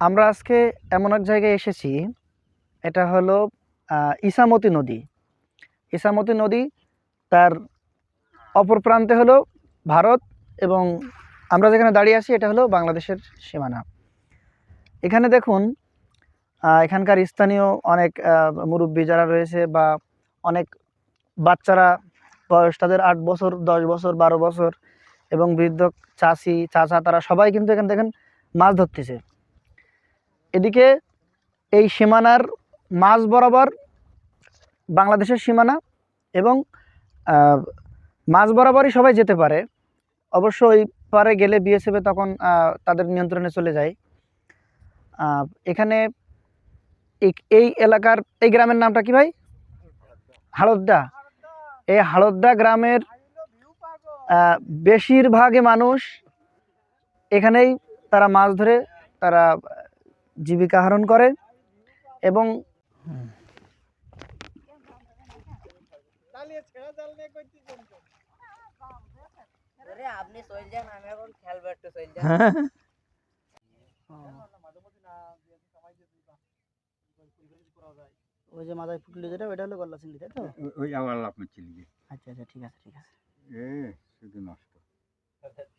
আমরা আজকে এমন এক জায়গায় এসেছি, এটা হলো ইসামতি নদী। ইসামতি নদী তার অপর প্রান্তে হলো ভারত এবং আমরা যেখানে দাঁড়িয়ে আছি এটা হলো বাংলাদেশের সীমানা। এখানে দেখুন এখানকার স্থানীয় অনেক মুরব্বী যারা রয়েছে বা অনেক বাচ্চারা বয়স, তাদের আট বছর, দশ বছর, বারো বছর এবং বৃদ্ধ চাষি, চাচা তারা সবাই কিন্তু এখানে দেখেন মাছ ধরতেছে। এদিকে এই সীমানার মাঝ বরাবর বাংলাদেশের সীমানা এবং মাঝ বরাবরই সবাই যেতে পারে। অবশ্য ওই পারে গেলে বিএসএফে তখন তাদের নিয়ন্ত্রণে চলে যায়। এখানে এই- এলাকার এই গ্রামের নামটা কি ভাই? হাড়দ্দা এই হাড়দ্দা গ্রামের আহ, বেশিরভাগই মানুষ এখানেই তারা মাছ ধরে তারা জীবিকা আহরণ করে এবং আরে আপনি চল যান আমি এখন খেলব একটু চল যান ওই যে মাথায় ফুটলে যেটা ওইটা হলো গল্লা চিংড়ি তাই তো? ওই- আবার লাভ মারছিল আচ্ছা আচ্ছা ঠিক আছে ঠিক আছে। এ শুধু নষ্ট।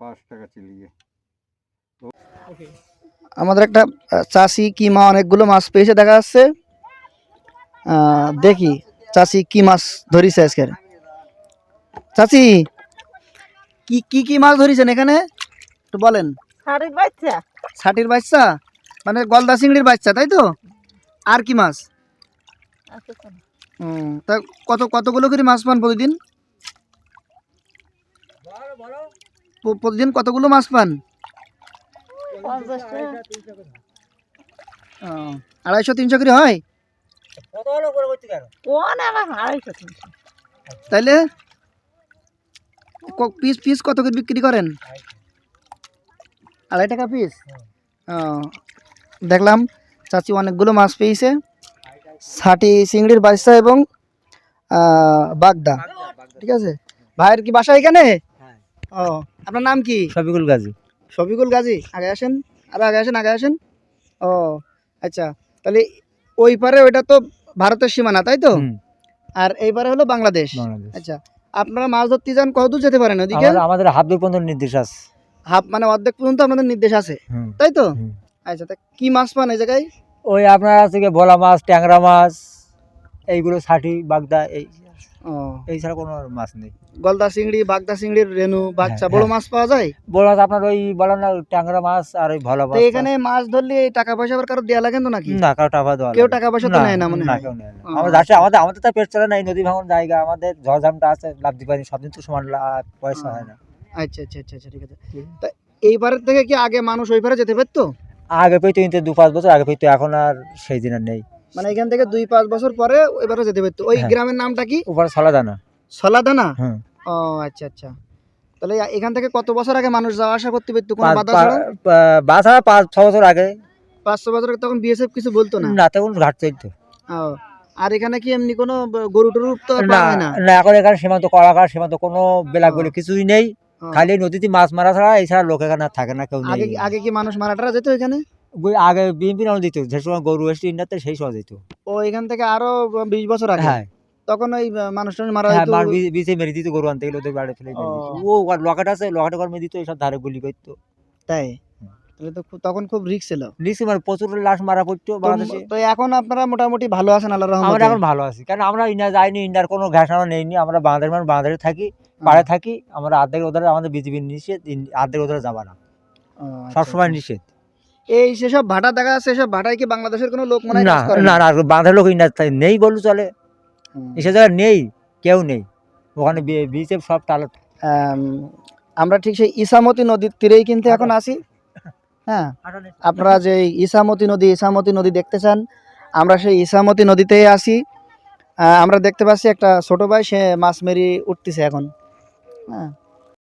পাঁচ টাকা চলে আমাদের একটা চাষি কি মা অনেকগুলো মাছ পেয়েছে দেখা যাচ্ছে। দেখি চাষি কি মাছ ধরিছে আজকের চাচি কি কি কি মাছ ধরিছেন এখানে? একটু বলেন। আরে বাচ্চা। মানে গলদা চিংড়ির বাচ্চা তাই তো? আর কি মাছ? হুম, তা কত কতগুলো করে মাছ পান প্রতিদিন? প্রতিদিন কতগুলো মাছ পান? ও, আড়াইশো তিনশো করে হয়? তাইলে পিস পিস কত করে বিক্রি করেন? আড়াই টাকা পিস? ও দেখলাম চাচি অনেকগুলো মাছ পেয়েছে। ষাটি চিংড়ির বাচ্চা এবং বাগদা। ঠিক আছে? ভাইয়ের কি বাসা এখানে? ও আপনার নাম কি? শফিকুল গাজী। শফিকুল গাজী আগে আসেন আর আগে আসেন আগে আসেন। ও আচ্ছা তাহলে ওই পারে ওইটা তো ভারতের সীমানা তাই তো? আর এই পারে হলো বাংলাদেশ। আচ্ছা আপনারা মাছ ধরতে যান কতদূর যেতে পারেন ওদিকে? আমাদের হাত দূর পর্যন্ত নির্দেশ আছে। হাফ মানে অর্ধেক পর্যন্ত আপনাদের নির্দেশ আছে। তাই তো? আচ্ছা তা কি মাছ পান এই জায়গায়? ওই আপনার আছে কি ভোলা মাছ ট্যাংরা মাছ এইগুলো ষাটি বাগদা এই এই ছাড়া কোনো মাছ নেই। গলদা চিংড়ি বাগদা চিংড়ির রেনু বাচ্চা হ্যাঁ, বড় হ্যাঁ। মাছ পাওয়া যায়? বড় মাছ আপনার ওই না ট্যাংরা মাছ আর ওই ভোলা তো মাছ এখানে মাছ ধরলে টাকা পয়সা আবার কারও দেওয়া লাগে তো নাকি? না কারও টাকা দেওয়া কেউ টাকা পয়সা তো নেয় না মনে হয়? আমাদের আমাদের আমাদের তো পেট চলে না এই নদী ভাঙন জায়গা আমাদের ঝড়ঝামটা আছে লাভদি পানি সব দিন তো সমান পয়সা হয় না। আচ্ছা আচ্ছা আচ্ছা আচ্ছা ঠিক আছে। তা এই পারের থেকে কি আগে মানুষ ওই পারে যেতে পারতো? আগে পেতো কিন্তু দু পাঁচ বছর আগে পেতো এখন আর সেই দিন আর নেই। মানে এখান থেকে দুই পাঁচ বছর পরে এবারে যেতে পারতো। ওই হ্যাঁ। গ্রামের নামটা কি? উপরে ছলা দানা সলাদানা ও আচ্ছা আচ্ছা। তাহলে এখান থেকে কত বছর আগে মানুষ যাওয়া আসা করতে পারতো? কোনো পাঁচ বাধা ছাড়া? পাঁচ ছ বছর আগে। পাঁচশো বছর আগে তখন বিএসএফ কিছু বলতো না? না তখন ঘাট চলতো ও আর এখানে কি এমনি কোনো গরু টরু তো না না? এখন এখানে সীমান্ত কলাকার সীমান্ত কোনো বেলা বলে কিছুই নেই। খালি নদীতে মাছ মারা ছাড়া এছাড়া লোক এখানে থাকে না কেউ আগে কি মানুষ মারাটারা যেত এখানে? আগে বিএনপি নাম দিত যে সময় গরু এসে ইন্ডাতে সেই সময় দিত। ও এখান থেকে আরও বিশ বছর আগে? হ্যাঁ। তখন ওই মানুষ মারা হ্যাঁ বিচে মেরে দিত গরু আনতে গেলে ওদের বাড়ি ফেলে দিত। ও। লকেট আছে লকেটে কর্মে দিত এইসব ধারে গুলি করতো। তাই? তাহলে তো তখন খুব রিস্ক ছিল। নিশ্চয় মানে প্রচুর লাশ মারা পড়তো বাংলাদেশে। তো এখন আপনারা মোটামুটি ভালো আছেন আমরা এখন ভালো আছি। কারণ আমরা ইন্ডিয়া যাইনি ইন্ডিয়ার কোনো ঘাসানো নেইনি। আমরা বাঁধের মানে থাকি পাড়ে থাকি। আমরা আর্ধেক ওদের আমাদের বিজিবি নিষেধ আর্ধেক ওদের যাবা না। আচ্ছা, সবসময় আচ্ছা। নিষেধ। এই সেসব ভাটা দেখা যাচ্ছে সেসব ভাটায় কি বাংলাদেশের কোনো লোক মনে না না? না বাঁধের লোক নেই বলু চলে। এসব জায়গায় নেই কেউ নেই। ওখানে বিচে সব টালা আমরা ঠিক সেই ইসামতি নদীর তীরেই কিন্তু এখন আছি। হ্যাঁ আপনারা যে ইসামতি নদী ইসামতি নদী দেখতে চান আমরা সেই ইসামতি নদীতেই আসি আমরা দেখতে পাচ্ছি একটা ছোট ভাই সে মাছ মেরি উঠতেছে এখন। হ্যাঁ।